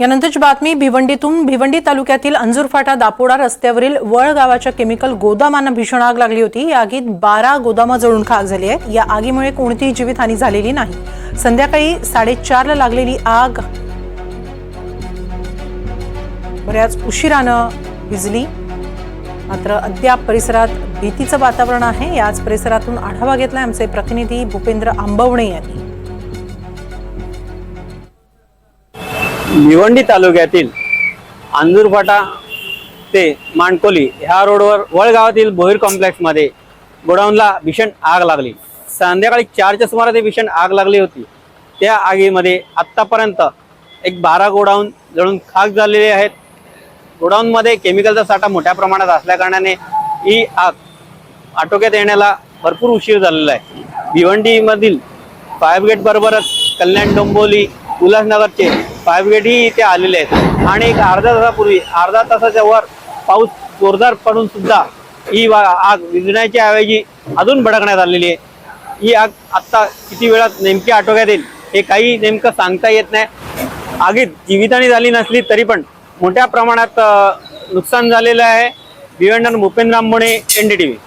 यानंतरची बातमी भिवंडीतून भिवंडी तालुक्यातील अंजूरफाटा दापोडा रस्त्यावरील वळ गावाच्या केमिकल गोदामांना भीषण आग लागली होती. या आगीत बारा गोदामं जळून खाक झाली आहे या आगीमुळे कोणतीही जीवितहानी झालेली नाही. संध्याकाळी साडेचारला लागलेली आग बऱ्याच उशिरानं विजली मात्र अद्याप परिसरात भीतीचं वातावरण आहे. याच परिसरातून आढावा घेतला आमचे प्रतिनिधी भूपेंद्र आंबवणे यांनी. भिवंडी तालुक्यातील आंजूरफाटा ते मांडकोली ह्या रोडवर वळगावातील भोईर कॉम्प्लेक्समध्ये गोडाऊनला भीषण आग लागली. संध्याकाळी चारच्या सुमारास भीषण आग लागली होती. त्या आगीमध्ये आत्तापर्यंत एक बारा गोडाऊन जळून खाक झालेले आहेत. गोडाऊनमध्ये केमिकलचा साठा मोठ्या प्रमाणात असल्याकारणाने ही आग आटोक्यात येण्याला भरपूर उशीर झालेला आहे. भिवंडीमधील फायर ब्रिगेड बरोबरच कल्याण डोंबोली उल्हासनगरचे फायर इथे आलेले आहेत. आणि एक अर्ध्या तासापूर्वी अर्धा तासाच्या वर पाऊस जोरदार पडून सुद्धा ही वा- आग विझण्याच्या ऐवजी अजून भडकण्यात आलेली आहे. ही आग आत्ता किती वेळात नेमकी आटोक्यात येईल हे काही नेमकं सांगता येत नाही. आगीत जीवितहानी झाली नसली तरी पण मोठ्या प्रमाणात नुकसान झालेलं आहे. भिवंडन भूपेंद्र आंबोणे व्ही.